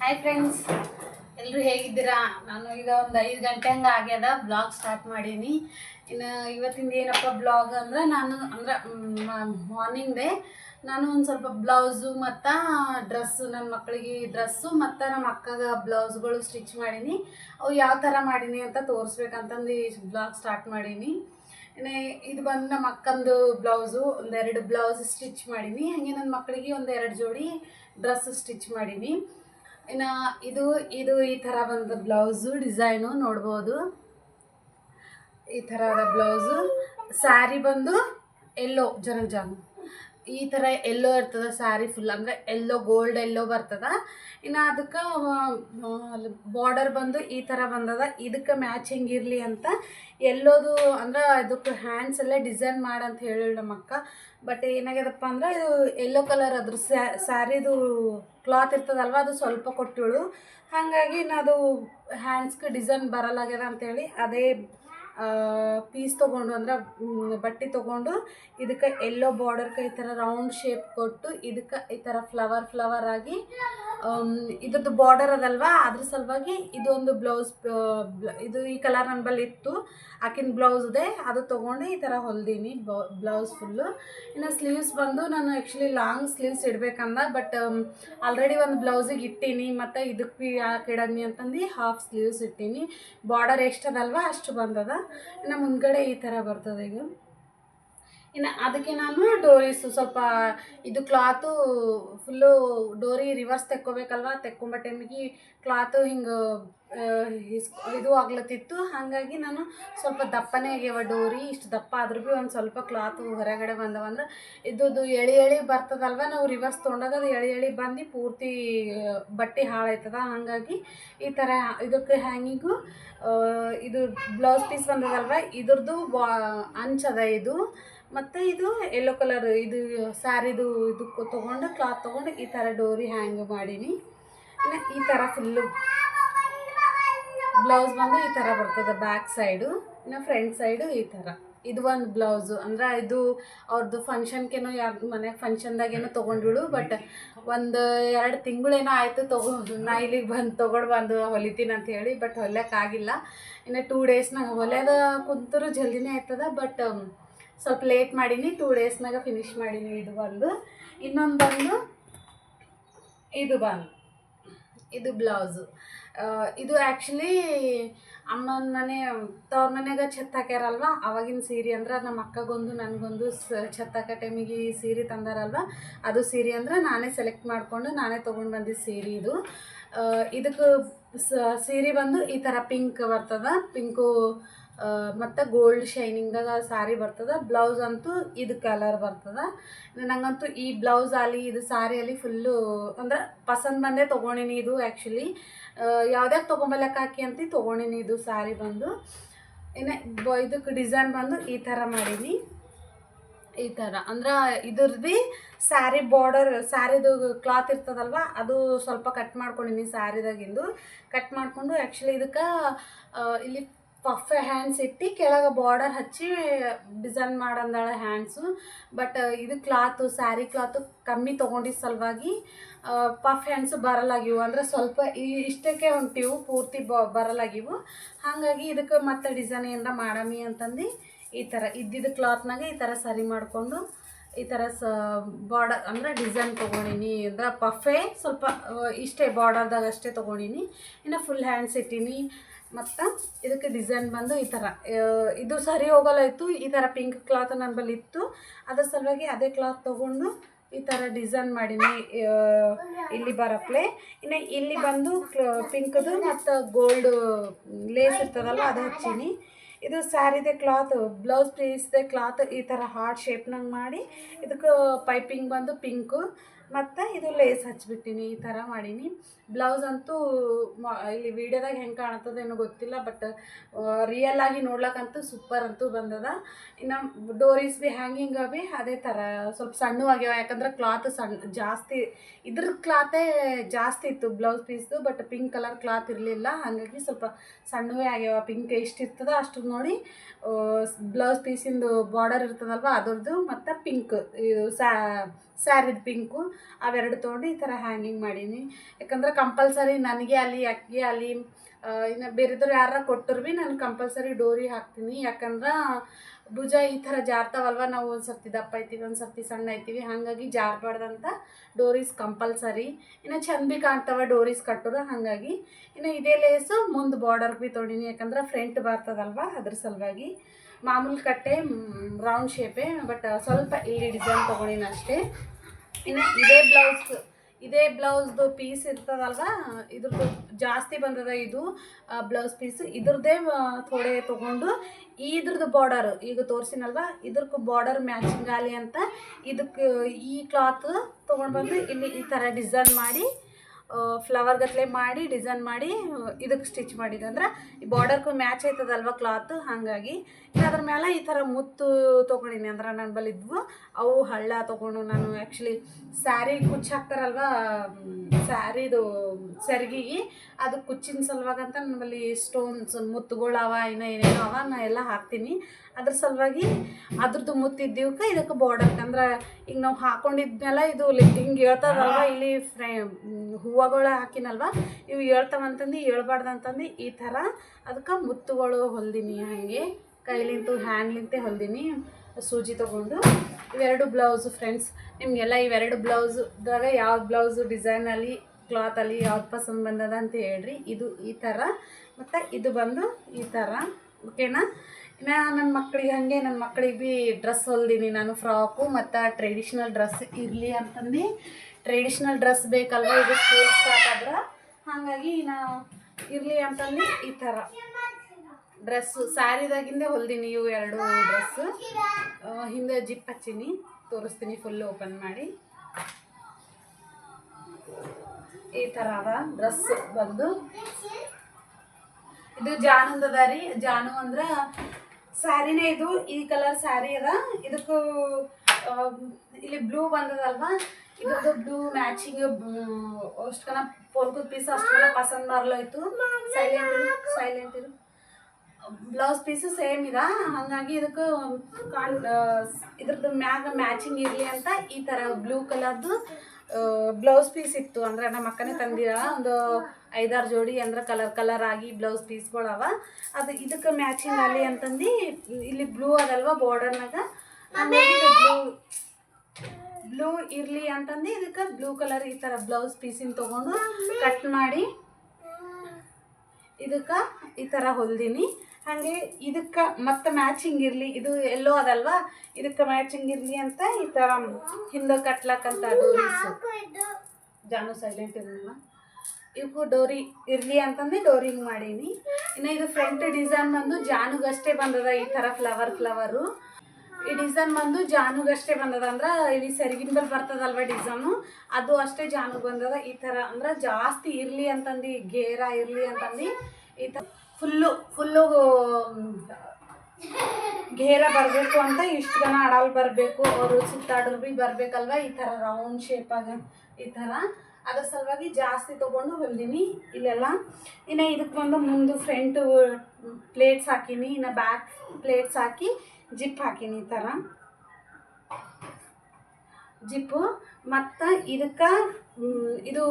Hi friends ಎಲ್ಲರೂ ಹೇಗಿದ್ದೀರಾ? ನಾನು ಈಗ ಒಂದು ಐದು ಗಂಟೆ ಹಂಗೆ ಆಗ್ಯದ. ಬ್ಲಾಗ್ ಸ್ಟಾರ್ಟ್ ಮಾಡೀನಿ. ಇನ್ನು ಇವತ್ತಿಂದ ಏನಪ್ಪ ಬ್ಲಾಗ್ ಅಂದ್ರೆ ನಾನು ಅಂದ್ರೆ ಮಾರ್ನಿಂಗ್ದೇ ನಾನು ಒಂದು ಸ್ವಲ್ಪ ಬ್ಲೌಸು ಮತ್ತು ಡ್ರೆಸ್ಸು ನನ್ನ ಮಕ್ಕಳಿಗೆ ಡ್ರೆಸ್ಸು ಮತ್ತು ನಮ್ಮ ಅಕ್ಕಗ ಬ್ಲೌಸ್ಗಳು ಸ್ಟಿಚ್ ಮಾಡೀನಿ. ಅವು ಯಾವ ಥರ ಮಾಡೀನಿ ಅಂತ ತೋರಿಸ್ಬೇಕಂತಂದು ಬ್ಲಾಗ್ ಸ್ಟಾರ್ಟ್ ಮಾಡೀನಿ. ಇದು ಬಂದು ನಮ್ಮ ಅಕ್ಕಂದು ಬ್ಲೌಸು ಒಂದೆರಡು ಬ್ಲೌಸ್ ಸ್ಟಿಚ್ ಮಾಡೀನಿ. ಹಾಗೆ ನನ್ನ ಮಕ್ಕಳಿಗೆ ಒಂದೆರಡು ಜೋಡಿ ಡ್ರೆಸ್ ಸ್ಟಿಚ್ ಮಾಡೀನಿ. ಇನ್ನು ಇದು ಇದು ಈ ಥರ ಬಂದ ಬ್ಲೌಸು ಡಿಸೈನು ನೋಡ್ಬೋದು. ಈ ಥರದ ಬ್ಲೌಸು. ಸ್ಯಾರಿ ಬಂದು ಎಲ್ಲೋ ಜನ ಜಾನು ಈ ಥರ ಎಲ್ಲೋ ಇರ್ತದೆ ಸ್ಯಾರಿ ಫುಲ್ ಅಂದರೆ ಎಲ್ಲೋ ಗೋಲ್ಡ್ ಎಲ್ಲೋ ಬರ್ತದ. ಇನ್ನು ಅದಕ್ಕೆ ಬಾರ್ಡರ್ ಬಂದು ಈ ಥರ ಬಂದದ. ಇದಕ್ಕೆ ಮ್ಯಾಚಿಂಗ್ ಇರಲಿ ಅಂತ ಎಲ್ಲೋದು, ಅಂದ್ರೆ ಅದಕ್ಕೆ ಹ್ಯಾಂಡ್ಸ್ ಎಲ್ಲ ಡಿಸೈನ್ ಮಾಡಂತ ಹೇಳಿ ನಮ್ಮ ಅಕ್ಕ ಬಟ್ ಏನಾಗ್ಯದಪ್ಪ ಅಂದ್ರೆ ಇದು ಎಲ್ಲೋ ಕಲರ್ ಅದ್ರ ಸ್ಯಾರಿದು ಕ್ಲಾತ್ ಇರ್ತದಲ್ವ, ಅದು ಸ್ವಲ್ಪ ಕೊಟ್ಟಿಳು ಹಾಗಾಗಿ ಅದು ಹ್ಯಾಂಡ್ಸ್ಗೆ ಡಿಸೈನ್ ಬರಲಾಗ್ಯದ ಅಂತೇಳಿ ಅದೇ ಪೀಸ್ ತೊಗೊಂಡು ಅಂದ್ರೆ ಬಟ್ಟೆ ತೊಗೊಂಡು ಇದಕ್ಕೆ ಎಲ್ಲೋ ಬಾರ್ಡರ್ಗೆ ಈ ಥರ ರೌಂಡ್ ಶೇಪ್ ಕೊಟ್ಟು ಇದಕ್ಕೆ ಈ ಥರ ಫ್ಲವರ್ ಫ್ಲವರ್ ಆಗಿ ಇದ್ರದ್ದು ಬಾರ್ಡರ್ ಅದಲ್ವಾ? ಅದ್ರ ಸಲುವಾಗಿ ಇದೊಂದು ಬ್ಲೌಸ್ ಇದು ಈ ಕಲರ್ ನನ್ನ ಬಳಿ ಇತ್ತು. ಆಕಿನ ಬ್ಲೌಸ್ ಇದೆ. ಅದು ತೊಗೊಂಡು ಈ ಥರ ಹೊಲ್ದೀನಿ. ಬ್ಲೌಸ್ ಫುಲ್ಲು ಇನ್ನು ಸ್ಲೀವ್ಸ್ ಬಂದು ನಾನು ಆ್ಯಕ್ಚುಲಿ ಲಾಂಗ್ ಸ್ಲೀವ್ಸ್ ಇಡಬೇಕಂದ ಬಟ್ ಆಲ್ರೆಡಿ ಒಂದು ಬ್ಲೌಸಿಗೆ ಇಟ್ಟೀನಿ. ಮತ್ತು ಇದಕ್ಕೆ ಯಾಕೆ ಇಡಮಿ ಅಂತಂದು ಹಾಫ್ ಸ್ಲೀವ್ಸ್ ಇಟ್ಟೀನಿ. ಬಾರ್ಡರ್ ಎಷ್ಟದಲ್ವ ಅಷ್ಟು ಬಂದದ. ಇನ್ನು ಮುಂದ್ಗಡೆ ಈ ಥರ ಬರ್ತದೆ ಈಗ. ಇನ್ನು ಅದಕ್ಕೆ ನಾನು ಡೋರೀಸು ಸ್ವಲ್ಪ ಇದು ಕ್ಲಾತು ಫುಲ್ಲು ಡೋರಿ ರಿವರ್ಸ್ ತೆಕ್ಕೋಬೇಕಲ್ವ? ತೆಕ್ಕೊಂಬ ಟೈಮಿಗೆ ಕ್ಲಾತು ಹಿಂಗೆ ಇದು ಆಗ್ಲತ್ತಿತ್ತು. ಹಾಗಾಗಿ ನಾನು ಸ್ವಲ್ಪ ದಪ್ಪನೇ ಆಗ್ಯಾವ ಡೋರಿ. ಇಷ್ಟು ದಪ್ಪ ಆದ್ರೂ ಭೀ ಒಂದು ಸ್ವಲ್ಪ ಕ್ಲಾತು ಹೊರಗಡೆ ಬಂದವಂದ್ರೆ ಇದ್ದು ಎಳಿ ಎಳಿ ಬರ್ತದಲ್ವ? ನಾವು ರಿವರ್ಸ್ ತೊಗೊಂಡಾಗ ಅದು ಎಳಿ ಎಳಿ ಬಂದು ಪೂರ್ತಿ ಬಟ್ಟೆ ಹಾಳಾಯ್ತದ. ಹಾಗಾಗಿ ಈ ಥರ ಇದಕ್ಕೆ ಹ್ಯಾಂಗಿಂಗು ಇದು ಬ್ಲೌಸ್ ಪೀಸ್ ಬಂದದಲ್ವ? ಇದ್ರದ್ದು ಬಾ ಅಂಚದ ಇದು. ಮತ್ತು ಇದು ಯೆಲ್ಲೋ ಕಲರ್ ಇದು ಸ್ಯಾರಿದು ಇದು ತೊಗೊಂಡು ಕ್ಲಾತ್ ತೊಗೊಂಡು ಈ ಥರ ಡೋರಿ ಹ್ಯಾಂಗ್ ಮಾಡೀನಿ. ಈ ಥರ ಫುಲ್ಲು ಬ್ಲೌಸ್ ಬಂದು ಈ ಥರ ಬರ್ತದೆ ಬ್ಯಾಕ್ ಸೈಡು ಇನ್ನು ಫ್ರಂಟ್ ಸೈಡು ಈ ಥರ ಇದು ಒಂದು ಬ್ಲೌಸು ಅಂದ್ರೆ ಇದು ಅವ್ರದ್ದು ಫಂಕ್ಷನ್ಗೇನೋ ಯಾರು ಮನೆ ಫಂಕ್ಷನ್ದಾಗೇನೋ ತೊಗೊಂಡಿಳು ಬಟ್ ಒಂದು ಎರಡು ತಿಂಗಳೇನೋ ಆಯಿತು ತಗೋ ನಾ ಇಲ್ಲಿಗೆ ಬಂದು ತೊಗೊಂಡು ಬಂದು ಹೊಲಿತೀನಿ ಅಂತ ಹೇಳಿ ಬಟ್ ಹೊಲಿಯೋಕ್ಕಾಗಿಲ್ಲ ಇನ್ನು ಟೂ ಡೇಸ್ನಾಗ ಹೊಲಿಯೋದ ಕುಂತರು ಜಲ್ದಿನೇ ಆಯ್ತದ ಬಟ್ ಸ್ವಲ್ಪ ಲೇಟ್ ಮಾಡೀನಿ ಟೂ ಡೇಸ್ನಾಗ ಫಿನಿಶ್ ಮಾಡೀನಿ ಇದು ಬಂದು. ಇನ್ನೊಂದು ಬಂದು ಇದು ಬಂದು. ಇದು ಬ್ಲೌಸು ಇದು ಆ್ಯಕ್ಚುಲಿ ಅಮ್ಮನ ಮನೆ, ತವ್ರ ಮನೆಗೆ ಛತ್ ಹಾಕ್ಯಾರಲ್ವ? ಅವಾಗಿನ ಸೀರೆ ಅಂದ್ರೆ ನಮ್ಮ ಅಕ್ಕಗೊಂದು, ನನಗೊಂದು ಛತ್ ಹಾಕೋ ಟೈಮಿಗೆ ಈ ಸೀರೆ ತಂದಾರಲ್ವ? ಅದು ಸೀರೆ ಅಂದ್ರೆ ನಾನೇ ಸೆಲೆಕ್ಟ್ ಮಾಡಿಕೊಂಡು ನಾನೇ ತೊಗೊಂಡು ಬಂದಿದ್ದ ಸೀರೆ ಇದು. ಇದಕ್ಕೆ ಸೀರೆ ಬಂದು ಈ ಥರ ಪಿಂಕ್ ಬರ್ತದ. ಪಿಂಕು ಮತ್ತು ಗೋಲ್ಡ್ ಶೈನಿಂಗ್ದಾಗ ಸಾರಿ ಬರ್ತದ ಬ್ಲೌಸ್ ಅಂತೂ ಇದು ಕಲರ್ ಬರ್ತದ. ನನಗಂತೂ ಈ ಬ್ಲೌಸ್ ಅಲ್ಲಿ, ಇದು ಸಾರಿ ಅಲ್ಲಿ ಫುಲ್ಲು ಅಂದ್ರೆ ಪಸಂದ್ ಬಂದೇ ತೊಗೊಂಡಿನಿ ಇದು ಆ್ಯಕ್ಚುಲಿ ಯಾವ್ದ್ಯಾಕೆ ತೊಗೊಂಬಲಕ್ಕೆ ಹಾಕಿ ಅಂತ ತೊಗೊಂಡಿನಿ ಇದು ಸಾರಿ ಬಂದು. ಇನ್ನು ಇದಕ್ಕೆ ಡಿಸೈನ್ ಬಂದು ಈ ಥರ ಮಾಡೀನಿ. ಈ ಥರ, ಅಂದ್ರೆ ಇದ್ರದ್ದು ಸ್ಯಾರಿ ಬಾರ್ಡರ್ ಸ್ಯಾರಿದು ಕ್ಲಾತ್ ಇರ್ತದಲ್ವ, ಅದು ಸ್ವಲ್ಪ ಕಟ್ ಮಾಡ್ಕೊಂಡಿನಿ ಸ್ಯಾರಿದಾಗಿಂದು ಕಟ್ ಮಾಡಿಕೊಂಡು ಆ್ಯಕ್ಚುಲಿ ಇದಕ್ಕೆ ಇಲ್ಲಿ ಪಫ್ ಹ್ಯಾಂಡ್ಸ್ ಇಟ್ಟು ಕೆಳಗೆ ಬಾರ್ಡರ್ ಹಚ್ಚಿ ಡಿಸೈನ್ ಮಾಡಂದಾಳ ಹ್ಯಾಂಡ್ಸು ಬಟ್ ಇದು ಕ್ಲಾತು ಸ್ಯಾರಿ ಕ್ಲಾತು ಕಮ್ಮಿ ತೊಗೊಂಡಿದ್ದ ಸಲುವಾಗಿ ಪಫ್ ಹ್ಯಾಂಡ್ಸು ಬರಲಾಗಿವು. ಅಂದ್ರೆ ಸ್ವಲ್ಪ ಈ ಇಷ್ಟಕ್ಕೆ ಹೊಂಟಿವು ಪೂರ್ತಿ ಬರಲಾಗಿವು. ಹಾಗಾಗಿ ಇದಕ್ಕೆ ಮತ್ತೆ ಡಿಸೈನ್ ಏನಾರ ಮಾಡಮಿ ಅಂತಂದು ಈ ಥರ ಇದ್ದಿದ್ದು ಕ್ಲಾತ್ನಾಗೆ ಈ ಥರ ಸರಿ ಮಾಡಿಕೊಂಡು ಈ ಥರ ಸ ಬಾರ್ಡರ್ ಅಂದರೆ ಡಿಸೈನ್ ತೊಗೊಂಡಿನಿ. ಅಂದ್ರೆ ಪಫೇ ಸ್ವಲ್ಪ ಇಷ್ಟೇ ಬಾರ್ಡರ್ದಾಗ ಅಷ್ಟೇ ತೊಗೊಂಡಿನಿ. ಇನ್ನು ಫುಲ್ ಹ್ಯಾಂಡ್ಸ್ ಇಟ್ಟೀನಿ. ಮತ್ತು ಇದಕ್ಕೆ ಡಿಸೈನ್ ಬಂದು ಈ ಥರ ಇದು ಸರಿ ಹೋಗಲ್ಲ ಇತ್ತು. ಈ ಥರ ಪಿಂಕ್ ಕ್ಲಾತ್ ಬಳಿ ಇತ್ತು. ಅದ್ರ ಸಲುವಾಗಿ ಅದೇ ಕ್ಲಾತ್ ತೊಗೊಂಡು ಈ ಥರ ಡಿಸೈನ್ ಮಾಡೀನಿ. ಇಲ್ಲಿ ಬರಪ್ಲೆ. ಇನ್ನು ಇಲ್ಲಿ ಬಂದು ಪಿಂಕದು ಮತ್ತು ಗೋಲ್ಡ್ ಲೇಸ್ ಇರ್ತದಲ್ಲ, ಅದು ಹಚ್ಚೀನಿ. ಇದು ಸ್ಯಾರಿದೆ ಕ್ಲಾತ್, ಬ್ಲೌಸ್ ಪೀಸ್ದೆ ಕ್ಲಾತ್, ಈ ಥರ ಹಾರ್ಟ್ ಶೇಪ್ನಂಗೆ ಮಾಡಿ ಇದಕ್ಕೆ ಪೈಪಿಂಗ್ ಬಂದು ಪಿಂಕು, ಮತ್ತು ಇದು ಲೇಸ್ ಹಚ್ಬಿಟ್ಟಿನಿ, ಈ ಥರ ಮಾಡೀನಿ. ಬ್ಲೌಸ್ ಅಂತೂ ಇಲ್ಲಿ ವಿಡಿಯೋದಾಗ ಹೆಂಗೆ ಕಾಣತ್ತದೇನೋ ಗೊತ್ತಿಲ್ಲ ಬಟ್ ರಿಯಲ್ ಆಗಿ ನೋಡ್ಲಕ್ಕಂತೂ ಸೂಪರ್ ಅಂತೂ ಬಂದದ. ಇನ್ನು ಡೋರೀಸ್ ಬಿ ಹ್ಯಾಂಗಿಂಗ್ ಬಿ ಅದೇ ಥರ ಸ್ವಲ್ಪ ಸಣ್ಣ ಆಗ್ಯಾವ, ಯಾಕಂದ್ರೆ ಕ್ಲಾತ್ ಸಣ್ಣ ಜಾಸ್ತಿ, ಇದ್ರ ಕ್ಲಾತೇ ಜಾಸ್ತಿ ಇತ್ತು ಬ್ಲೌಸ್ ಪೀಸ್ದು ಬಟ್ ಪಿಂಕ್ ಕಲರ್ ಕ್ಲಾತ್ ಇರಲಿಲ್ಲ. ಹಾಗಾಗಿ ಸ್ವಲ್ಪ ಸಣ್ಣವೇ ಆಗ್ಯಾವ ಪಿಂಕ್ ಎಷ್ಟು ಇರ್ತದ, ಅಷ್ಟು ನೋಡಿ ಬ್ಲೌಸ್ ಪೀಸಿಂದು ಬಾರ್ಡರ್ ಇರ್ತದಲ್ವ, ಅದ್ರದ್ದು, ಮತ್ತು ಪಿಂಕ್ ಇದು ಸ್ಯಾರಿದು ಪಿಂಕು ಅವೆರಡು ತೊಗೊಂಡು ಈ ಥರ ಹ್ಯಾಂಗಿಂಗ್ ಮಾಡೀನಿ. ಯಾಕಂದ್ರೆ ಕಂಪಲ್ಸರಿ ನನಗೆ ಅಲ್ಲಿ ಅಕ್ಕಿ ಅಲ್ಲಿ ಇನ್ನು ಬೇರೆದ್ರು ಯಾರ ಕೊಟ್ಟರು ಭೀ ನಾನು ಕಂಪಲ್ಸರಿ ಡೋರಿ ಹಾಕ್ತೀನಿ. ಯಾಕಂದ್ರೆ ಭುಜ ಈ ಥರ ಜಾರ್ತಾವಲ್ವ? ನಾವು ಒಂದು ಸರ್ತಿ ದಪ್ಪ ಐತೀವಿ, ಒಂದು ಸರ್ತಿ ಸಣ್ಣ ಐತೀವಿ. ಹಾಗಾಗಿ ಜಾರಬಾರ್ದಂತ ಡೋರೀಸ್ ಕಂಪಲ್ಸರಿ. ಇನ್ನು ಚಂದ ಭೀ ಕಾಣ್ತಾವ ಡೋರೀಸ್ ಕಟ್ಟೋದು ಹಾಗಾಗಿ ಇನ್ನು ಇದೇ ಲೇಸು ಮುಂದೆ ಬಾರ್ಡರ್ ಭೀ ತೊಗೊಂಡಿನಿ. ಯಾಕಂದ್ರೆ ಫ್ರಂಟ್ ಬರ್ತದಲ್ವ ಅದ್ರ ಸಲುವಾಗಿ. ಮಾಮೂಲಿ ಕಟ್ಟೆ ರೌಂಡ್ ಶೇಪೇ ಬಟ್ ಸ್ವಲ್ಪ ಇಲ್ಲಿ ಡಿಸೈನ್ ತೊಗೊಂಡಿನಷ್ಟೇ. ಇನ್ನು ಇದೇ ಬ್ಲೌಸ್ ಇದೇ ಬ್ಲೌಸ್ದು ಪೀಸ್ ಇರ್ತದಲ್ವ? ಇದ್ರದ್ದು ಜಾಸ್ತಿ ಬಂದದ ಇದು ಬ್ಲೌಸ್ ಪೀಸ್. ಇದ್ರದ್ದೇ ಥೋಡೆ ತೊಗೊಂಡು ಇದ್ರದ್ದು ಬಾರ್ಡರ್ ಈಗ ತೋರಿಸಿನಲ್ವ? ಇದ್ರಕ್ಕೆ ಬಾರ್ಡರ್ ಮ್ಯಾಚಿಂಗ್ ಆಗಲಿ ಅಂತ ಇದಕ್ಕೆ ಈ ಕ್ಲಾತ್ ತೊಗೊಂಡು ಬಂದು ಇಲ್ಲಿ ಈ ಥರ ಡಿಸೈನ್ ಮಾಡಿ ಫ್ಲವರ್ ಗತ್ಲೆ ಮಾಡಿ ಡಿಸೈನ್ ಮಾಡಿ ಇದಕ್ಕೆ ಸ್ಟಿಚ್ ಮಾಡಿದೆ ಅಂದ್ರೆ ಈ ಬಾರ್ಡರ್ಗೂ ಮ್ಯಾಚ್ ಆಯ್ತದಲ್ವ ಕ್ಲಾತ್ ಹಾಗಾಗಿ. ಅದ್ರ ಮೇಲೆ ಈ ಥರ ಮುತ್ತು ತೊಗೊಂಡಿನಿ. ಅಂದ್ರೆ ನನ್ನ ಬಲ್ಲಿ ಇದ್ವು. ಅವು ಹಳ್ಳ ತೊಗೊಂಡು ನಾನು ಆ್ಯಕ್ಚುಲಿ ಸ್ಯಾರಿ ಕುಚ್ಚು ಹಾಕ್ತಾರಲ್ವ ಸ್ಯಾರಿದು ಸೆರಗಿಗೆ ಅದು ಕುಚ್ಚಿನ ಸಲುವಾಗಿ ಅಂತ ನನ್ನ ಬಲ್ಲಿ ಸ್ಟೋನ್ಸ್ ಮುತ್ತುಗಳು ಅವ ಏನೇನೋ ಅವ, ನಾ ಎಲ್ಲ ಹಾಕ್ತೀನಿ. ಅದ್ರ ಸಲುವಾಗಿ ಅದ್ರದ್ದು ಮುತ್ತಿದ್ದೀವಕ್ಕೆ ಇದಕ್ಕೆ ಬಾರ್ಡರ್ ಅಂದ್ರೆ ಈಗ ನಾವು ಹಾಕೊಂಡಿದ್ಮೇಲೆ ಇದು ಹಿಂಗೆ ಹೇಳ್ತಾರಲ್ವ, ಇಲ್ಲಿ ಫ್ರೇ ಹೂವುಗಳು ಹಾಕಿನಲ್ವ? ಇವು ಹೇಳ್ತಾವಂತಂದು ಹೇಳ್ಬಾರ್ದು ಅಂತಂದು, ಈ ಥರ ಅದಕ್ಕೆ ಮುತ್ತುಗಳು ಹೊಲ್ದೀನಿ ಹಾಗೆ. ಕೈಲಿಂತು, ಹ್ಯಾಂಡ್ಲಿಂತೆ ಹೊಲ್ದೀನಿ, ಸೂಜಿ ತೊಗೊಂಡು. ಇವೆರಡು ಬ್ಲೌಸು ಫ್ರೆಂಡ್ಸ್, ನಿಮಗೆಲ್ಲ ಇವೆರಡು ಬ್ಲೌಸ್ದಾಗ ಯಾವ ಬ್ಲೌಸು ಡಿಸೈನಲ್ಲಿ ಕ್ಲಾತಲ್ಲಿ ಯಾವ್ದು ಪಸಂದ್ ಬಂದದ ಅಂತ ಹೇಳ್ರಿ. ಇದು ಈ ಥರ. ಮತ್ತು ಇದು ಬಂದು ಈ ಥರ. ಓಕೆನಾ? ಇನ್ನು ನನ್ನ ಮಕ್ಳಿಗೆ ಹಾಗೆ ನನ್ನ ಮಕ್ಳಿಗೆ ಭೀ ಡ್ರೆಸ್ ಹೊಲ್ದೀನಿ ನಾನು, ಫ್ರಾಕು ಮತ್ತು ಟ್ರೆಡಿಷ್ನಲ್ ಡ್ರೆಸ್ ಇರಲಿ ಅಂತಂದು. ಟ್ರೆಡಿಷ್ನಲ್ ಡ್ರೆಸ್ ಬೇಕಲ್ವ? ಇದು ಸ್ಕೂಲ್ ಸ್ಟಾರ್ಟ್ ಆದ್ರೆ? ಹಾಗಾಗಿ ನಾವು ಇರಲಿ ಅಂತಂದು ಈ ಥರ ಡ್ರೆಸ್ಸು ಸ್ಯಾರಿದಾಗಿಂದೇ ಹೊಲ್ದೀನಿ ಇವು ಎರಡು ಡ್ರೆಸ್ಸು ಹಿಂದೆ ಜಿಪ್ ಹಚ್ಚೀನಿ. ತೋರಿಸ್ತೀನಿ ಫುಲ್ ಓಪನ್ ಮಾಡಿ. ಈ ಥರ ಅದ ಡ್ರೆಸ್ ಬಂದು. ಇದು ಜಾನುಂದದ ರೀ ಜಾನು ಅಂದ್ರೆ ಸ್ಯಾರಿನೇ ಇದು. ಈ ಕಲರ್ ಸ್ಯಾರಿ ಅದ. ಇದಕ್ಕೂ ಇಲ್ಲಿ ಬ್ಲೂ ಬಂದದಲ್ವಾ? ಇದ್ರದ್ದು ದುಡ್ಡು ಮ್ಯಾಚಿಂಗ್ ಅಷ್ಟಕನ ಫೋನ್ ಕೂತ್ ಪೀಸ್ ಅಷ್ಟಕನ ಪಸಂದ್ ಬರಲಾಯ್ತು ಸೈಲೆಂಟ್ ಸೈಲೆಂಟ್ ಇರು. ಬ್ಲೌಸ್ ಪೀಸ್ ಸೇಮ್ ಇದ. ಹಾಗಾಗಿ ಇದಕ್ಕೆ ಇದ್ರದ್ದು ಮ್ಯಾಗ ಮ್ಯಾಚಿಂಗ್ ಇರಲಿ ಅಂತ ಈ ಥರ ಬ್ಲೂ ಕಲರ್ದು ಬ್ಲೌಸ್ ಪೀಸ್ ಇತ್ತು. ಅಂದ್ರೆ ನಮ್ಮ ಅಕ್ಕನೇ ತಂದಿರ. ಒಂದು ಐದಾರು ಜೋಡಿ ಅಂದ್ರೆ ಕಲರ್ ಕಲರ್ ಆಗಿ ಬ್ಲೌಸ್ ಪೀಸ್ಗಳವ ಅದು ಇದಕ್ಕೆ ಮ್ಯಾಚಿಂಗ್ ಆಗಲಿ ಅಂತಂದು, ಇಲ್ಲಿ ಬ್ಲೂ ಅದಲ್ವಾ ಬಾರ್ಡರ್ನಾಗ ಬ್ಲೂ ಬ್ಲೂ ಇರಲಿ ಅಂತಂದು ಇದಕ್ಕೆ ಬ್ಲೂ ಕಲರ್ ಈ ಥರ ಬ್ಲೌಸ್ ಪೀಸಿನ ತೊಗೊಂಡು ಕಟ್ ಮಾಡಿ ಇದಕ್ಕೆ ಈ ಥರ ಹೊಲ್ದೀನಿ ಹಾಗೆ ಇದಕ್ಕೆ ಮತ್ತೆ ಮ್ಯಾಚಿಂಗ್ ಇರಲಿ ಇದು ಎಲ್ಲೋ ಅದಲ್ವಾ ಇದಕ್ಕೆ ಮ್ಯಾಚಿಂಗ್ ಇರಲಿ ಅಂತ ಈ ಥರ ಹಿಂದೆ ಕಟ್ಲಕ್ಕಂತ ಡೋರೀಸು ಜಾನು ಸೈಲೆಂಟ್ ಇರಲಿಲ್ಲ ಇವಕ್ಕೂ ಡೋರಿ ಇರಲಿ ಅಂತಂದು ಡೋರಿಂಗ್ ಮಾಡೀನಿ ಇನ್ನು ಇದು ಫ್ರಂಟ್ ಡಿಸೈನ್ ಬಂದು ಜಾನುಗಷ್ಟೇ ಬಂದದ ಈ ಥರ ಫ್ಲವರ್ ಫ್ಲವರು ಈ ಡಿಸೈನ್ ಬಂದು ಜಾನುಗಷ್ಟೇ ಬಂದದ ಅಂದ್ರೆ ಇಲ್ಲಿ ಸೆರಗಿನ ಮೇಲೆ ಬರ್ತದಲ್ವ ಡಿಸೈನು? ಅದು ಅಷ್ಟೇ ಜಾನು ಬಂದದ. ಈ ಥರ ಅಂದ್ರೆ ಜಾಸ್ತಿ ಇರಲಿ ಅಂತಂದು, ಗೇರ ಇರಲಿ ಅಂತಂದು, ಈ ಥರ ಫುಲ್ಲು ಫುಲ್ಲು ಘೇರ ಬರಬೇಕು ಅಂತ ಇಷ್ಟು ಜನ ಅಡಲ್ ಬರಬೇಕು, ಅವರು ಸುತ್ತಾಡೋರು ಭೀ ಬರಬೇಕಲ್ವ ಈ ಥರ ರೌಂಡ್ ಶೇಪಾಗ ಈ ಥರ ಅದ್ರ ಸಲುವಾಗಿ ಜಾಸ್ತಿ ತೊಗೊಂಡು ಹೊಲ್ದೀನಿ ಇಲ್ಲೆಲ್ಲ. ಇನ್ನು ಇದಕ್ಕೆ ಬಂದು ಮುಂದೆ ಫ್ರಂಟ್ ಪ್ಲೇಟ್ಸ್ ಹಾಕೀನಿ, ಇನ್ನು ಬ್ಯಾಕ್ ಪ್ಲೇಟ್ಸ್ ಹಾಕಿ. ಜಿಪ್ ಹಾಕೀನಿ ಈ ಥರ ಜಿಪ್ಪು ಮತ್ತು ಇದಕ್ಕೆ ಇದು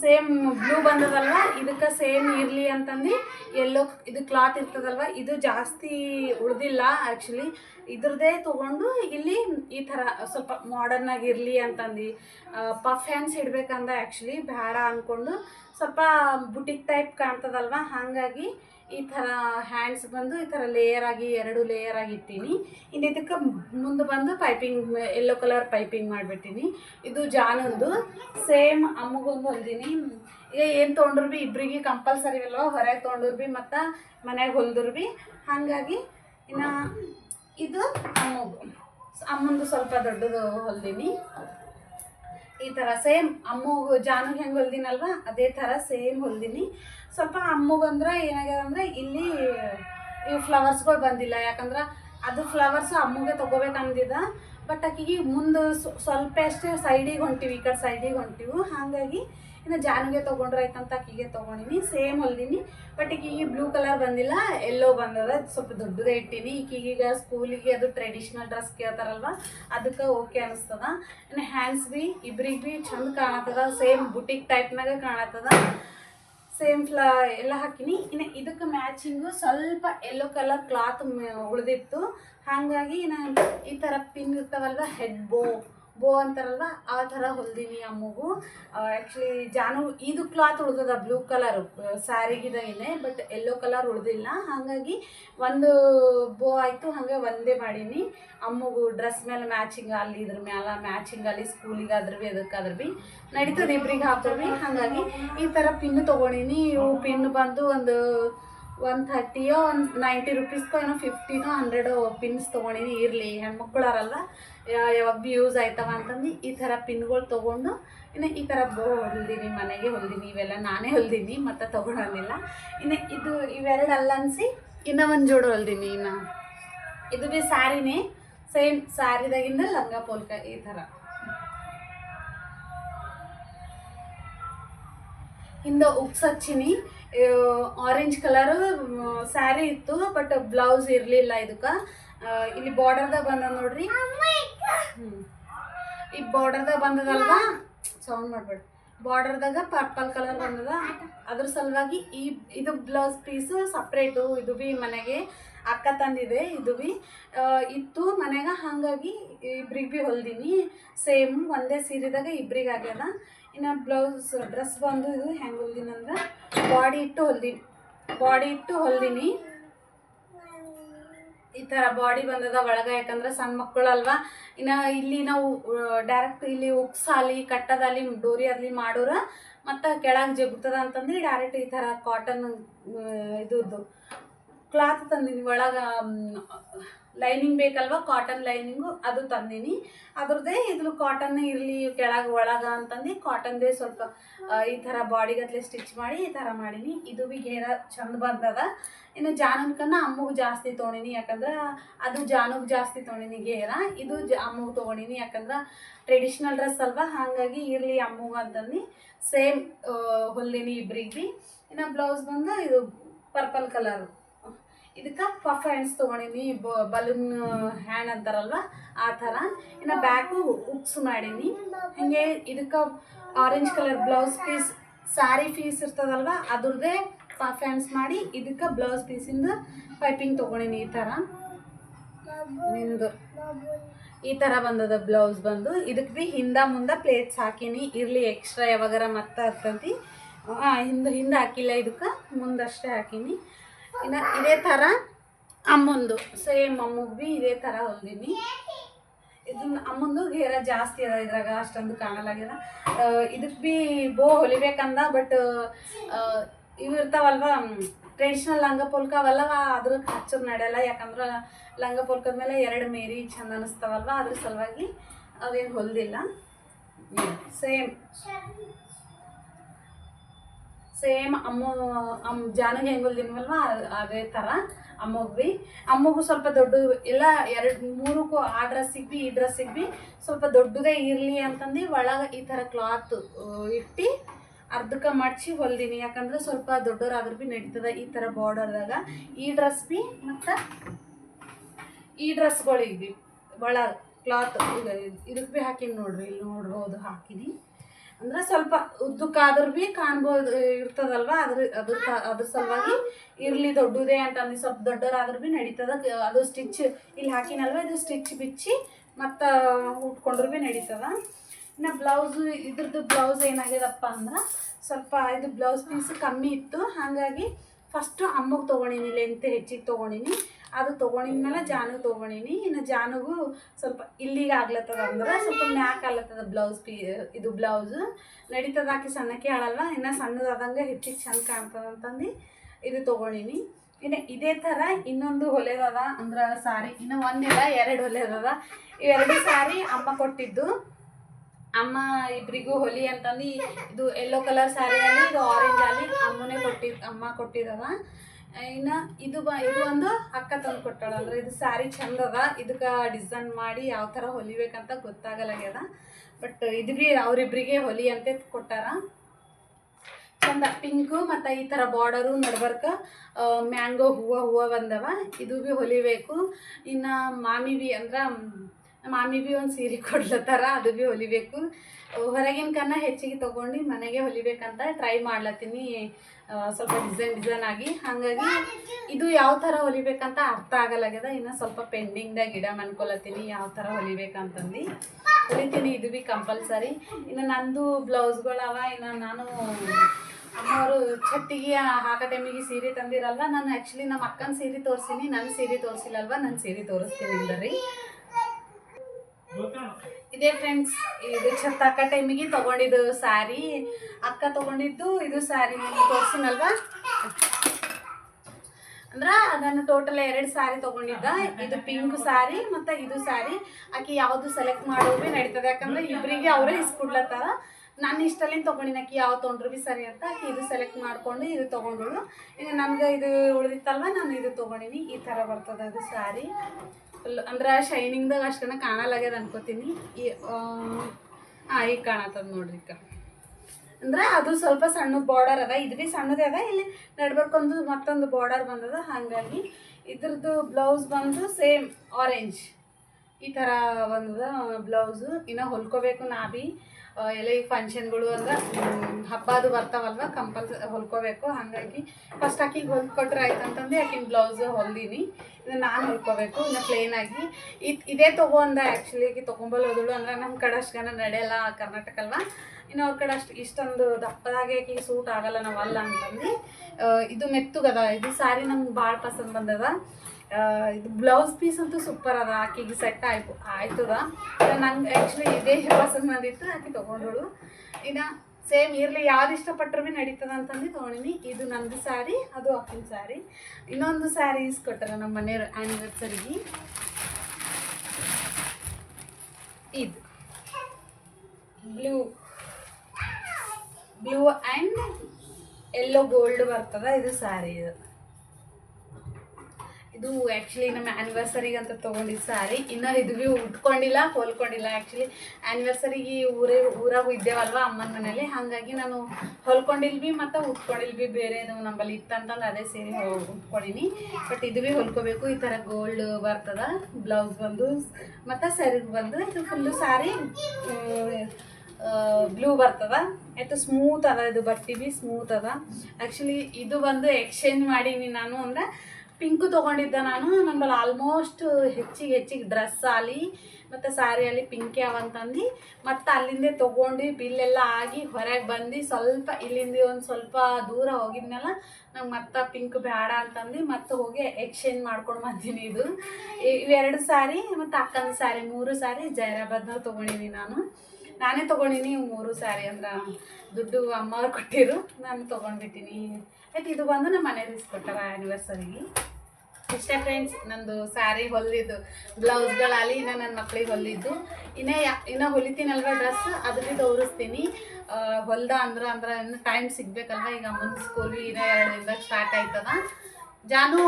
ಸೇಮ್ ಬ್ಲೂ ಬಂದದಲ್ವ? ಇದಕ್ಕೆ ಸೇಮ್ ಇರಲಿ ಅಂತಂದು ಎಲ್ಲೋ ಇದು ಕ್ಲಾತ್ ಇರ್ತದಲ್ವ? ಇದು ಜಾಸ್ತಿ ಉಳ್ದಿಲ್ಲ ಆ್ಯಕ್ಚುಲಿ ಇದ್ರದ್ದೇ ತೊಗೊಂಡು ಇಲ್ಲಿ ಈ ಥರ ಸ್ವಲ್ಪ ಮಾಡರ್ನ್ ಇರಲಿ ಅಂತಂದು. ಪಫ್ ಹ್ಯಾಂಡ್ಸ್ ಇಡ್ಬೇಕಂದ ಆ್ಯಕ್ಚುಲಿ ಬೇಡ ಅಂದ್ಕೊಂಡು ಸ್ವಲ್ಪ ಬುಟಿಕ್ ಟೈಪ್ ಕಾಣ್ತದಲ್ವ? ಹಾಗಾಗಿ ಈ ಥರ ಹ್ಯಾಂಡ್ಸ್ ಬಂದು ಈ ಥರ ಲೇಯರ್ ಆಗಿ ಎರಡು ಲೇಯರ್ ಆಗಿ ಇಟ್ಟೀನಿ. ಇನ್ನು ಇದಕ್ಕೆ ಮುಂದೆ ಬಂದು ಪೈಪಿಂಗ್ ಎಲ್ಲೋ ಕಲರ್ ಪೈಪಿಂಗ್ ಮಾಡಿಬಿಟ್ಟಿನಿ. ಇದು ಜಾನೊಂದು. ಸೇಮ್ ಅಮ್ಮಗೊಂದು ಹೊಲ್ದೀನಿ. ಈಗ ಏನು ತೊಗೊಂಡ್ರು ಭೀ ಇಬ್ಬರಿಗೆ ಕಂಪಲ್ಸರಿ ಅಲ್ವ? ಹೊರಗೆ ತೊಗೊಂಡ್ರು ಭೀ ಮತ್ತು ಮನೆಗೆ ಹೊಲ್ದ್ರು ಭೀ ಹಾಗಾಗಿ ಇನ್ನು ಇದು ಅಮ್ಮಗು ಅಮ್ಮಂದು ಸ್ವಲ್ಪ ದೊಡ್ಡದು ಹೊಲ್ದೀನಿ. ಈ ಥರ ಸೇಮ್ ಅಮ್ಮಗೂ ಜಾನು ಹೆಂಗೆ ಹೊಲ್ದಿನಲ್ವ? ಅದೇ ಥರ ಸೇಮ್ ಹೊಲ್ದೀನಿ. ಸ್ವಲ್ಪ ಅಮ್ಮಗಂದ್ರೆ ಏನಾಗ್ಯದ ಅಂದರೆ ಇಲ್ಲಿ ಈ ಫ್ಲವರ್ಸ್ಗಳು ಬಂದಿಲ್ಲ. ಯಾಕಂದ್ರೆ ಅದು ಫ್ಲವರ್ಸ್ ಅಮ್ಮಗೆ ತೊಗೋಬೇಕಂದಿದ್ದ ಬಟ್ ಆಕಿಗೆ ಮುಂದೆ ಸ್ವಲ್ಪ ಅಷ್ಟೇ ಸೈಡಿಗೆ ಹೊಂಟಿವಿ, ಈ ಕಡೆ ಸೈಡಿಗೆ ಹೊಂಟಿವು. ಹಾಗಾಗಿ ಇನ್ನು ಜಾನಿಗೆ ತೊಗೊಂಡ್ರೆ ಆಯ್ತಂತ ಆಕಿಗೆ ತೊಗೊಂಡಿನಿ ಸೇಮ್ ಹೊಲ್ದಿನಿ. ಬಟ್ ಈಗೀಗ ಬ್ಲೂ ಕಲರ್ ಬಂದಿಲ್ಲ, ಎಲ್ಲೋ ಬಂದದ. ಸ್ವಲ್ಪ ದೊಡ್ಡದೇ ಇಟ್ಟೀನಿ. ಈಗೀಗ ಸ್ಕೂಲಿಗೆ ಅದು ಟ್ರೆಡಿಷ್ನಲ್ ಡ್ರೆಸ್ ಕೇಳ್ತಾರಲ್ವ, ಅದಕ್ಕೆ ಓಕೆ ಅನಿಸ್ತದ. ಇನ್ನು ಹ್ಯಾಂಡ್ಸ್ ಬಿ, ಇಬ್ರಿಗೆ ಬಿ ಚಂದ ಕಾಣತ್ತದ. ಸೇಮ್ ಬುಟಿಕ್ ಟೈಪ್ನಾಗ ಕಾಣತ್ತದ. ಸೇಮ್ ಫ್ಲಾ ಎಲ್ಲ ಹಾಕಿನಿ. ಇನ್ನು ಇದಕ್ಕೆ ಮ್ಯಾಚಿಂಗು ಸ್ವಲ್ಪ ಎಲ್ಲೋ ಕಲರ್ ಕ್ಲಾತ್ ಉಳಿದಿತ್ತು. ಹಾಗಾಗಿ ನಾನು ಈ ಥರ ಪಿನ್ ಇರ್ತಾವಲ್ವ ಹೆಡ್ ಬೋ ಬೋ ಅಂತಾರಲ್ವ? ಆ ಥರ ಹೊಲ್ದೀನಿ ಅಮ್ಮಗೂ ಆ್ಯಕ್ಚುಲಿ ಜಾನು ಇದು ಕ್ಲಾತ್ ಉಳ್ದದ ಬ್ಲೂ ಕಲರ್ ಸ್ಯಾರಿಗಿದಾಗಿನೇ ಬಟ್ ಎಲ್ಲೋ ಕಲರ್ ಉಳ್ದಿಲ್ಲ. ಹಾಗಾಗಿ ಒಂದು ಬೋ ಆಯಿತು, ಹಾಗೆ ಒಂದೇ ಮಾಡೀನಿ. ಅಮ್ಮಗೂ ಡ್ರೆಸ್ ಮೇಲೆ ಮ್ಯಾಚಿಂಗ್ ಅಲ್ಲಿ, ಇದ್ರ ಮ್ಯಾಲ ಮ್ಯಾಚಿಂಗ್ ಅಲ್ಲಿ ಸ್ಕೂಲಿಗೆ ಅದ್ರ ಭೀ, ಅದಕ್ಕಾದ್ರ ಭೀ ನಡೀತದೆ. ಇಬ್ರಿಗೆ ಹಾಗಾಗಿ ಈ ಥರ ಪಿನ್ ತೊಗೊಂಡಿನಿ. ಇವು ಪಿನ್ ಬಂದು ಒಂದು ಒನ್ ಥರ್ಟಿಯೋ ಒಂದು ನೈಂಟಿ ರುಪೀಸ್ಗೋ ಏನೋ ಫಿಫ್ಟಿನೋ ಹಂಡ್ರೆಡೋ ಪಿನ್ಸ್ ತೊಗೊಂಡಿನಿ ಇರಲಿ. ಹೆಣ್ಮಕ್ಳಾರಲ್ಲ ಯಾವಾಗ ಭೀ ಯೂಸ್ ಆಯ್ತವ ಅಂತಂದು ಈ ಥರ ಪಿನ್ಗಳು ತೊಗೊಂಡು ಇನ್ನು ಈ ಥರ ಬೋ ಹೊಲ್ದೀನಿ, ಮನೆಗೆ ಹೊಲ್ದೀನಿ, ಇವೆಲ್ಲ ನಾನೇ ಹೊಲ್ದೀನಿ, ಮತ್ತೆ ತೊಗೊಳಂಗಿಲ್ಲ ಇನ್ನು ಇದು ಇವೆರಡು ಅಲ್ಲ ಅನ್ಸಿ ಇನ್ನೂ ಒಂದು ಜೋಡು ಹೊಲ್ದೀನಿ ಇನ್ನು. ಇದು ಭೀ ಸ್ಯಾರಿನೇ ಸೇಮ್ ಸ್ಯಾರಿದಾಗಿಂದ ಲಂಗ ಪೋಲ್ಕ ಈ ಥರ. ಹಿಂದೆ ಉಕ್ಸ್ ಹಚ್ಚಿನಿ ಆರೆಂಜ್ ಕಲರ್ ಸ್ಯಾರಿ ಇತ್ತು ಬಟ್ ಬ್ಲೌಸ್ ಇರಲಿಲ್ಲ ಇದಕ್ಕೆ ಇಲ್ಲಿ ಬಾರ್ಡರ್ದಾಗ ಬಂದ ನೋಡ್ರಿ. ಈ ಬಾರ್ಡರ್ದಾಗ ಬಂದದಲ್ವ? ಸೌಂಡ್ ಮಾಡ್ಬೇಡಿ ಬಾರ್ಡರ್ದಾಗ ಪರ್ಪಲ್ ಕಲರ್ ಬಂದದ. ಅದ್ರ ಸಲುವಾಗಿ ಈ, ಇದು ಬ್ಲೌಸ್ ಪೀಸು ಸಪ್ರೇಟು ಇದು ಬಿ ಮನೆಗೆ ಅಕ್ಕ ತಂದಿದೆ, ಇದು ಬಿ. ಇತ್ತು, ಮನೆಗೆ ಹಾಗಾಗಿ ಇಬ್ರಿಗೆ ಭೀ ಹೊಲ್ದೀನಿ. ಸೇಮ್ ಒಂದೇ ಸೀರೆದಾಗ ಇಬ್ರಿಗೆ ಆಗ್ಯದ. ಇನ್ನು ಬ್ಲೌಸ್, ಡ್ರೆಸ್ ಬಂದು ಇದು ಹೆಂಗೆ ಅಂದ್ರೆ ಬಾಡಿ ಇಟ್ಟು ಹೊಲ್ದೀನಿ. ಬಾಡಿ ಇಟ್ಟು ಹೊಲ್ದೀನಿ. ಈ ಥರ ಬಾಡಿ ಬಂದದ ಒಳಗೆ, ಯಾಕಂದ್ರೆ ಸಣ್ಣ ಮಕ್ಕಳಲ್ವಾ ಇನ್ನು ಇಲ್ಲಿ ನಾವು ಡೈರೆಕ್ಟ್ ಇಲ್ಲಿ ಉಕ್ಸಾಲಿ ಕಟ್ಟದಲ್ಲಿ ಡೋರಿ ಅಲ್ಲಿ ಮಾಡೋರ, ಮತ್ತು ಕೆಳಗೆ ಜಗುತ್ತದ ಅಂತಂದ್ರೆ ಡೈರೆಕ್ಟ್ ಈ ಥರ ಕಾಟನ್ ಇದ್ರದ್ದು ಕ್ಲಾತ್ ತಂದಿನಿ ಒಳಗೆ ಲೈನಿಂಗ್ ಬೇಕಲ್ವಾ? ಕಾಟನ್ ಲೈನಿಂಗು ಅದು ತಂದೀನಿ. ಅದ್ರದ್ದೇ ಇದ್ರ ಕಾಟನ್ ಇರಲಿ, ಕೆಳಗೆ ಒಳಗೆ ಅಂತಂದು ಕಾಟನ್ದೇ ಸ್ವಲ್ಪ ಈ ಥರ ಬಾಡಿಗತ್ಲೆ ಸ್ಟಿಚ್ ಮಾಡಿ ಈ ಥರ ಮಾಡೀನಿ. ಇದು ಬಿ ಗೇರ ಚಂದ ಬಂದದ. ಇನ್ನು ಜಾನನ್ಕನ್ನ ಅಮ್ಮಗೂ ಜಾಸ್ತಿ ತೊಗೊಂಡಿನಿ ಯಾಕಂದ್ರೆ ಅದು ಜಾನುಗ್ ಜಾಸ್ತಿ ತೊಗೊಂಡಿನಿ ಗೇರ ಇದು ಜ, ಅಮ್ಮಗೂ ತೊಗೊಂಡಿನಿ ಯಾಕಂದ್ರೆ ಟ್ರೆಡಿಷ್ನಲ್ ಡ್ರೆಸ್ ಅಲ್ವಾ? ಹಾಗಾಗಿ ಇರಲಿ ಅಮ್ಮಗೆ ಅಂತಂದು. ಸೇಮ್ ಹೊಲ್ದಿನಿ ಇಬ್ಬರಿಗೆ ಇನ್ನು ಬ್ಲೌಸ್ ಬಂದು ಇದು ಪರ್ಪಲ್ ಕಲರ್ ಇದಕ್ಕೆ ಪಫ್ ಹ್ಯಾಂಡ್ಸ್ ತೊಗೊಂಡಿನಿ ಬಲೂನ್ ಹ್ಯಾಂಡ್ ಅಂತಾರಲ್ವ, ಆ ಥರ. ಇನ್ನು ಬ್ಯಾಕು ಉಕ್ಸ್ ಮಾಡೀನಿ. ಹಾಗೆ ಇದಕ್ಕೆ orange colour blouse piece sari piece ಇರ್ತದಲ್ವ, ಅದ್ರದ್ದೇ ಪಫ್ ಹ್ಯಾಂಡ್ಸ್ ಮಾಡಿ ಇದಕ್ಕೆ ಬ್ಲೌಸ್ ಪೀಸಿಂದ ಪೈಪಿಂಗ್ ತೊಗೊಂಡಿನಿ ಈ ಥರ. ನಿಂದು. ಈ ಥರ ಬಂದದ ಬ್ಲೌಸ್ ಬಂದು. ಇದಕ್ಕೆ ಭೀ ಹಿಂದ ಮುಂದೆ ಪ್ಲೇಟ್ಸ್ ಹಾಕೀನಿ. ಇರಲಿ ಎಕ್ಸ್ಟ್ರಾ ಯಾವಾಗಾರ ಮತ್ತೆ ಹತ್ತಂತಿ ಹಿಂದೆ ಹಿಂದೆ ಹಾಕಿಲ್ಲ, ಇದಕ್ಕೆ ಮುಂದಷ್ಟೇ ಹಾಕೀನಿ. ಇನ್ನು ಇದೇ ಥರ ಅಮ್ಮಂದು. ಸೇಮ್ ಅಮ್ಮಗೆ ಭೀ ಇದೇ ಥರ ಹೊಲ್ದೀನಿ. ಇದನ್ನ ಅಮ್ಮಂದು ಗೇರ ಜಾಸ್ತಿ ಅದ ಇದ್ರಾಗ ಅಷ್ಟೊಂದು ಕಾಣಲಾಗ್ಯದ. ಇದಕ್ಕೆ ಭೀ ಬೋ ಹೊಲಿಬೇಕಂದ ಬಟ್ ಇವು ಇರ್ತಾವಲ್ವ ಟ್ರೆಡಿಷ್ನಲ್ ಲಂಗ ಪೋಲ್ಕ ಅವಲ್ಲವ ಅದ್ರ ಹಚ್ಚೋದು ನಡೆಯಲ್ಲ. ಯಾಕಂದ್ರೆ ಲಂಗ ಪೋಲ್ಕದ ಮೇಲೆ ಎರಡು ಮೇರಿ ಚಂದ ಅನಿಸ್ತಾವಲ್ವ ಅದ್ರ ಸಲುವಾಗಿ ಅವೇನು ಹೊಲ್ದಿಲ್ಲ. ಸೇಮ್ ಸೇಮ್ ಅಮ್ಮ ಅಮ್ಮ ಜಾನಿಗೆ ಹೆಂಗೆ ಹೊಲ್ದಿನ್ವಲ್ವ ಅದೇ ಥರ ಅಮ್ಮಗ್ ಭೀ ಅಮ್ಮಗೂ ಸ್ವಲ್ಪ ದೊಡ್ಡ ಎಲ್ಲ ಎರಡು, ಮೂರಕ್ಕೂ ಆ ಡ್ರೆಸ್ಸಿಗೆ ಸಿಗ್ಬಿ ಈ ಡ್ರೆಸ್ಸಿಗೆ ಸಿಗ್ಬಿ ಸ್ವಲ್ಪ ದೊಡ್ಡದೇ ಇರಲಿ ಅಂತಂದು ಒಳಗೆ ಈ ಥರ ಕ್ಲಾತ್ ಇಟ್ಟು ಅರ್ಧಕ್ಕೆ ಮಡ್ಚಿ ಹೊಲ್ದೀನಿ. ಯಾಕಂದ್ರೆ ಸ್ವಲ್ಪ ದೊಡ್ಡೋರಾದ್ರೂ ಬಿ ನಡೀತದ ಈ ಥರ ಬಾರ್ಡರ್ದಾಗ ಈ ಡ್ರೆಸ್ ಭೀ ಮತ್ತು ಈ ಡ್ರೆಸ್ಗಳಿಗೆ ಬಿ ಒಳಗೆ ಕ್ಲಾತ್ ಇದಕ್ಕೆ ಭೀ ಹಾಕೀನಿ ನೋಡ್ರಿ. ಇಲ್ಲಿ ನೋಡ್ಬೋದು ಹಾಕಿನಿ ಅಂದ್ರೆ ಸ್ವಲ್ಪ ಉದ್ದಕ್ಕಾದ್ರೂ ಭೀ ಕಾಣ್ಬೋದು, ಇರ್ತದಲ್ವ? ಅದ್ರ ಅದ್ರ ಅದ್ರ ಸಲುವಾಗಿ ಇರಲಿ ದೊಡ್ಡದೇ ಅಂತಂದು ಸ್ವಲ್ಪ ದೊಡ್ಡರಾದ್ರೂ ಭೀ ನಡೀತದ. ಅದು ಸ್ಟಿಚ್ ಇಲ್ಲಿ ಹಾಕಿನಲ್ವ? ಇದು ಸ್ಟಿಚ್ ಬಿಚ್ಚಿ ಮತ್ತು ಉಟ್ಕೊಂಡ್ರು ಭೀ ನಡೀತದ. ಇನ್ನು ಬ್ಲೌಸು ಇದ್ರದ್ದು ಬ್ಲೌಸ್ ಏನಾಗ್ಯದಪ್ಪ ಅಂದ್ರೆ ಸ್ವಲ್ಪ ಇದು ಬ್ಲೌಸ್ ಪೀಸ್ ಕಮ್ಮಿ ಇತ್ತು. ಹಾಗಾಗಿ ಫಸ್ಟು ಅಮ್ಮಗೆ ತೊಗೊಂಡಿನಿ ಲೆಂತ್ ಹೆಚ್ಚಿಗೆ ತೊಗೊಂಡಿನಿ. ಅದು ತೊಗೊಂಡಿದ್ಮೇಲೆ ಜಾನು ತೊಗೊಂಡಿನಿ. ಇನ್ನು ಜಾನುಗೂ ಸ್ವಲ್ಪ ಇಲ್ಲಿಗೆ ಆಗ್ಲತ್ತದ ಅಂದ್ರೆ ಸ್ವಲ್ಪ ಮ್ಯಾಕ್ ಆಗ್ಲತ್ತದ ಬ್ಲೌಸ್ ಪೀ, ಇದು ಬ್ಲೌಸ್ ನಡೀತದ ಹಾಕಿ ಸಣ್ಣಕ್ಕೆ ಆಳಲ್ಲ ಇನ್ನು ಸಣ್ಣದಾದಂಗೆ ಹೆಚ್ಚಿಗೆ ಚಂದ ಕಾಣ್ತದ ಅಂತಂದು ಇದು ತೊಗೊಂಡಿನಿ. ಇನ್ನು ಇದೇ ಥರ ಇನ್ನೊಂದು ಹೊಲೆದದ ಅಂದ್ರೆ ಸಾರಿ, ಇನ್ನು ಒಂದಿಲ್ಲ ಎರಡು ಹೊಲೆದದ ಇವೆರಡು ಸಾರಿ ಅಮ್ಮ ಕೊಟ್ಟಿದ್ದು. ಅಮ್ಮ ಇಬ್ಬರಿಗೂ ಹೊಲಿ ಅಂತಂದು ಇದು ಎಲ್ಲೋ ಕಲರ್ ಸ್ಯಾರಿ ಅಲ್ಲಿ ಇದು ಆರೆಂಜ್ ಅಲ್ಲಿ ಅಮ್ಮನೇ ಕೊಟ್ಟಿದ್ದು ಅಮ್ಮ ಕೊಟ್ಟಿದ್ದವ ಇನ್ನು ಇದು ಇದು ಒಂದು ಅಕ್ಕ ತಂದು ಕೊಟ್ಟಾಳ. ಅಂದ್ರೆ ಇದು ಸ್ಯಾರಿ ಚಂದ ಅದ. ಇದಕ್ಕೆ ಡಿಸೈನ್ ಮಾಡಿ ಯಾವ ಥರ ಹೊಲಿಬೇಕಂತ ಗೊತ್ತಾಗಲಾಗ್ಯದ. ಬಟ್ ಇದು ಭೀ ಅವರಿಬ್ಬರಿಗೆ ಹೊಲಿ ಅಂತ ಕೊಟ್ಟಾರ. ಚಂದ ಪಿಂಕು ಮತ್ತು ಈ ಥರ ಬಾರ್ಡರು ನಡ್ಬರ್ಕ ಮ್ಯಾಂಗೋ ಹೂವು ಹೂವು ಬಂದವ. ಇದು ಭೀ ಹೊಲಿಬೇಕು. ಇನ್ನು ಮಾಮಿ ಭೀ ಅಂದ್ರೆ, ಮಾಮಿ ಭೀ ಒಂದು ಸೀರೆ ಕೊಡ್ಲತ್ತಾರ ಅದು ಭೀ ಹೊಲಿಬೇಕು. ಹೊರಗಿನ ಕನ್ನ ಹೆಚ್ಚಿಗೆ ತೊಗೊಂಡು ಮನೆಗೆ ಹೊಲಿಬೇಕಂತ ಟ್ರೈ ಮಾಡ್ಲತ್ತೀನಿ. ಸ್ವಲ್ಪ ಡಿಸೈನ್ ಡಿಸೈನ್ ಆಗಿ. ಹಾಗಾಗಿ ಇದು ಯಾವ ಥರ ಹೊಲಿಬೇಕಂತ ಅರ್ಥ ಆಗಲಾಗ್ಯದ. ಇನ್ನು ಸ್ವಲ್ಪ ಪೆಂಡಿಂಗ್ದಾಗ ಗಿಡ ಮನ್ಕೊಳತ್ತೀನಿ ಯಾವ ಥರ ಹೊಲಿಬೇಕಂತಂದು. ಹೊಲಿತೀನಿ, ಇದು ಬಿ ಕಂಪಲ್ಸರಿ ಇನ್ನು ನಂದು ಬ್ಲೌಸ್ಗಳವ, ಇನ್ನು ನಾನು ಅಮ್ಮವರು ಛತ್ತಿಗೆ ಹಾಕೋ ಟೈಮಿಗೆ ಸೀರೆ ತಂದಿರಲ್ವ, ನಾನು ಆ್ಯಕ್ಚುಲಿ ನಮ್ಮ ಅಕ್ಕನ ಸೀರೆ ತೋರಿಸಿನಿ ನನ್ನ ಸೀರೆ ತೋರಿಸಿಲ್ಲಲ್ವ ನನ್ನ ಸೀರೆ ತೋರಿಸ್ತೀನಿ ಇಂದರಿ ಇದೇ ಫ್ರೆಂಡ್ಸ್ ಇದು ಚತ್ತ ಅಕ್ಕ ಟೈಮಿಗೆ ತಗೊಂಡಿದ್ದು ಸ್ಯಾರಿ ಅಕ್ಕ ತಗೊಂಡಿದ್ದು ಇದು ಸ್ಯಾರಿ ತೋರಿಸಿನಲ್ವ? ಅಂದ್ರೆ ನಾನು ಟೋಟಲ್ ಎರಡು ಸ್ಯಾರಿ ತಗೊಂಡಿದ್ದ. ಇದು ಪಿಂಕ್ ಸ್ಯಾರಿ ಮತ್ತು ಇದು ಸ್ಯಾರಿ ಆಕೆ ಯಾವುದು ಸೆಲೆಕ್ಟ್ ಮಾಡೋದು ನಡೀತದೆ. ಯಾಕಂದ್ರೆ ಇಬ್ಬರಿಗೆ ಅವರೇ ಇಸ್ಕೊಡ್ಲತ್ತಾರ ನಾನು ಇಷ್ಟಲ್ಲಿಂದ ತಗೊಂಡಿನ ಆಕೆ, ಯಾವ ತೊಗೊಂಡ್ರು ಭೀ ಸರಿ ಅಂತ. ಆಕೆ ಇದು ಸೆಲೆಕ್ಟ್ ಮಾಡ್ಕೊಂಡು ಇದು ತೊಗೊಂಡಳು. ಈಗ ನನಗೆ ಇದು ಉಳಿದಿತ್ತಲ್ವ, ನಾನು ಇದು ತೊಗೊಂಡಿನಿ. ಈ ಥರ ಬರ್ತದೆ ಅದು ಫುಲ್ ಅಂದ್ರೆ ಶೈನಿಂಗ್ದಾಗ ಅಷ್ಟನ್ನ ಕಾಣಲಾಗ್ಯದ ಅನ್ಕೋತೀನಿ. ಈ ಹಾಂ ಈಗ ಕಾಣತ್ತದ ನೋಡ್ರಿ ಈಗ. ಅಂದ್ರೆ ಅದು ಸ್ವಲ್ಪ ಸಣ್ಣ ಬಾರ್ಡರ್ ಅದ. ಇದು ಭೀ ಸಣ್ಣದೇ ಅದ. ಇಲ್ಲಿ ನಡ್ಬರ್ಕೊಂದು ಮತ್ತೊಂದು ಬಾರ್ಡರ್ ಬಂದದ. ಹಾಗಾಗಿ ಇದ್ರದ್ದು ಬ್ಲೌಸ್ ಬಂದು ಸೇಮ್ ಆರೆಂಜ್ ಈ ಥರ ಬಂದದ ಬ್ಲೌಸು ಇನ್ನು ಹೊಲ್ಕೋಬೇಕು ನಾ ಭೀ ಎಲ್ಲ ಈಗ ಫಂಕ್ಷನ್ಗಳು ಅಂದ್ರೆ ಹಬ್ಬ ಅದು ಬರ್ತಾವಲ್ವ, ಕಂಪಲ್ಸ ಹೊಲ್ಕೋಬೇಕು. ಹಾಗಾಗಿ ಫಸ್ಟ್ ಆಕಿಗೆ ಹೊಲ್ಕೊಟ್ರೆ ಆಯ್ತು ಅಂತಂದು ಆಕಿನ ಬ್ಲೌಸ್ ಹೊಲ್ದೀನಿ. ಇದು ನಾನು ಹೊಲ್ಕೋಬೇಕು, ಇನ್ನು ಪ್ಲೇನ್ ಆಗಿ. ಇದು ಇದೇ ತಗೋ ಅಂದ ಆ್ಯಕ್ಚುಲಿ ಆಕಿ ತೊಗೊಂಬಲ್ ಹೋದಳು ಅಂದ್ರೆ ನಮ್ಮ ಕಡೆ ಅಷ್ಟು ಜನ ನಡೆಯಲ್ಲ ಕರ್ನಾಟಕ ಅಲ್ವಾ. ಇನ್ನು ಅವ್ರ ಕಡೆ ಅಷ್ಟು ಇಷ್ಟೊಂದು ದಪ್ಪದಾಗೆ ಆಕಿಗೆ ಸೂಟ್ ಆಗಲ್ಲ ನಾವಲ್ಲ ಅಂತಂದು. ಇದು ಮೆತ್ತಗದ, ಇದು ಸ್ಯಾರಿ ನಮ್ಗೆ ಭಾಳ ಪಸಂದ್ ಬಂದದ. ಇದು ಬ್ಲೌಸ್ ಪೀಸ್ ಅಂತೂ ಸೂಪರ್ ಅದ. ಆಕಿಗೆ ಸೆಟ್ ಆಯ್ತು, ಆಯ್ತದ. ನಂಗೆ ಆ್ಯಕ್ಚುಲಿ ಇದೇ ಪಸಂದ್ ಬಂದಿತ್ತು ಆಕೆ ತೊಗೊಂಡಳು. ಇನ್ನು ಸೇಮ್ ಇರಲಿ, ಯಾವ್ದು ಇಷ್ಟಪಟ್ಟರು ನಡೀತದ ಅಂತಂದು ತೊಗೊಂಡಿನಿ. ಇದು ನಂದು ಸ್ಯಾರಿ ಅದು ಅಕ್ಕಿನ ಸ್ಯಾರಿ ಇನ್ನೊಂದು ಸ್ಯಾರಿ ಇಸ್ಕೊಟ್ಟಾರ ನಮ್ಮ ಮನೆಯವ್ರ ಆ್ಯನಿವರ್ಸರಿಗೆ ಇದು. Blue blue and yellow gold ಬರ್ತದ, ಇದು ಸ್ಯಾರಿ ಇದು. ಇದು ಆ್ಯಕ್ಚುಲಿ ನಮ್ಮ ಆ್ಯನಿವರ್ಸರಿಗೆ ಅಂತ ತೊಗೊಂಡಿದ್ದು ಸ್ಯಾರಿ ಇನ್ನೂ ಇದು ಭೀ ಉಟ್ಕೊಂಡಿಲ್ಲ, ಹೊಲ್ಕೊಂಡಿಲ್ಲ ಆ್ಯಕ್ಚುಲಿ ಆ್ಯನಿವರ್ಸರಿಗೆ ಊರೇ, ಊರಾಗ ಇದ್ದೇವಲ್ವ ಅಮ್ಮನ ಮನೇಲಿ. ಹಾಗಾಗಿ ನಾನು ಹೊಲ್ಕೊಂಡಿಲ್ ಭೀ ಮತ್ತು ಉಟ್ಕೊಂಡಿಲ್ ಭೀ ಬೇರೆದು ನಂಬಲ್ಲಿ ಇತ್ತಂತಂದು ಅದೇ ಸೀರೆ ಉಟ್ಕೊಂಡೀನಿ ಉಟ್ಕೊಂಡಿನಿ. ಬಟ್ ಇದು ಭೀ ಹೊಲ್ಕೋಬೇಕು. ಈ ಥರ ಗೋಲ್ಡ್ ಬರ್ತದ ಬ್ಲೌಸ್ ಬಂದು, ಮತ್ತು ಸರಿಗೆ ಬಂದು, ಇದು ಫುಲ್ಲು ಸ್ಯಾರಿ ಬ್ಲೂ ಬರ್ತದ. ಆಯ್ತು ಸ್ಮೂತ್ ಅದ ಇದು ಬಟ್ಟೆ ಭೀ ಸ್ಮೂತ್ ಅದ. ಆ್ಯಕ್ಚುಲಿ ಇದು ಬಂದು ಎಕ್ಸ್ಚೇಂಜ್ ಮಾಡೀನಿ ನಾನು ಅಂದರೆ ಪಿಂಕು ತೊಗೊಂಡಿದ್ದೆ ನಾನು. ನಮ್ಮಲ್ಲಿ ಆಲ್ಮೋಸ್ಟ್ ಹೆಚ್ಚಿಗೆ ಹೆಚ್ಚಿಗೆ ಡ್ರೆಸ್ ಆಗಲಿ ಮತ್ತು ಸ್ಯಾರಿ ಅಲ್ಲಿ ಪಿಂಕೇ ಅವಂತಂದು ಮತ್ತು ಅಲ್ಲಿಂದೇ ತೊಗೊಂಡು ಬಿಲ್ಲೆಲ್ಲ ಆಗಿ ಹೊರಗೆ ಬಂದು ಸ್ವಲ್ಪ ಇಲ್ಲಿಂದ ಒಂದು ಸ್ವಲ್ಪ ದೂರ ಹೋಗಿದ್ಮೇಲೆ ನಂಗೆ ಮತ್ತೆ ಪಿಂಕ್ ಬೇಡ ಅಂತಂದು ಮತ್ತೆ ಹೋಗಿ ಎಕ್ಸ್ಚೇಂಜ್ ಮಾಡ್ಕೊಂಡು ಬಂದೀನಿ ಇದು. ಇವೆರಡು ಸ್ಯಾರಿ ಮತ್ತು ಅಕ್ಕನ ಸ್ಯಾರಿ ಮೂರು ಸ್ಯಾರಿ ಜೈರಾಬಾದ್ನಾಗ ತೊಗೊಂಡಿನಿ ನಾನು. ನಾನೇ ತೊಗೊಂಡಿನಿ ಮೂರು ಸ್ಯಾರಿ ಅಂದ್ರೆ ದುಡ್ಡು ಅಮ್ಮವ್ರು ಕೊಟ್ಟಿರು, ನಾನು ತೊಗೊಂಡ್ಬಿಟ್ಟಿನಿ. ಆಯ್ತು, ಇದು ಬಂದು ನಮ್ಮ ಮನೆ ಇಸ್ಕೊಟ್ಟಾರ ಆ್ಯನಿವರ್ಸರಿಗೆ ಇಷ್ಟೇ ಫ್ರೆಂಡ್ಸ್ ನಂದು ಸ್ಯಾರಿ ಹೊಲಿದ್ದು ಬ್ಲೌಸ್ಗಳಾಗಲಿ ಇನ್ನು ನನ್ನ ಮಕ್ಳಿಗೆ ಹೊಲಿದ್ದು ಇನ್ನೇ ಇನ್ನೂ ಹೊಲಿತೀನಲ್ವ ಡ್ರೆಸ್ ಅದರಲ್ಲಿ ತೋರಿಸ್ತೀನಿ. ಹೊಲ್ದ ಅಂದ್ರೆ ಅಂದ್ರೆ ಇನ್ನು ಟೈಮ್ ಸಿಗ್ಬೇಕಲ್ವ? ಈಗ ಅಮ್ಮನ ಸ್ಕೂಲ್ ಇನ್ನೂ ಎರಡು ದಿನದಾಗ ಸ್ಟಾರ್ಟ್ ಆಯ್ತದ. ಜಾನು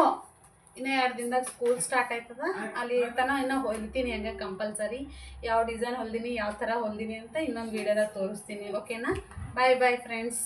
ಇನ್ನೂ ಎರಡು ದಿನದಾಗ ಸ್ಕೂಲ್ ಸ್ಟಾರ್ಟ್ ಆಯ್ತದ? ಅಲ್ಲಿ ತನ ಇನ್ನೂ ಹೊಲ್ತೀನಿ, ಹಂಗೆ ಕಂಪಲ್ಸರಿ ಯಾವ ಡಿಸೈನ್ ಹೊಲ್ದಿನಿ, ಯಾವ ಥರ ಹೊಲ್ದಿನಿ ಅಂತ ಇನ್ನೊಂದು ವೀಡಿಯೋದಾಗ ತೋರಿಸ್ತೀನಿ. ಓಕೆನಾ ಬಾಯ್ ಬಾಯ್ ಫ್ರೆಂಡ್ಸ್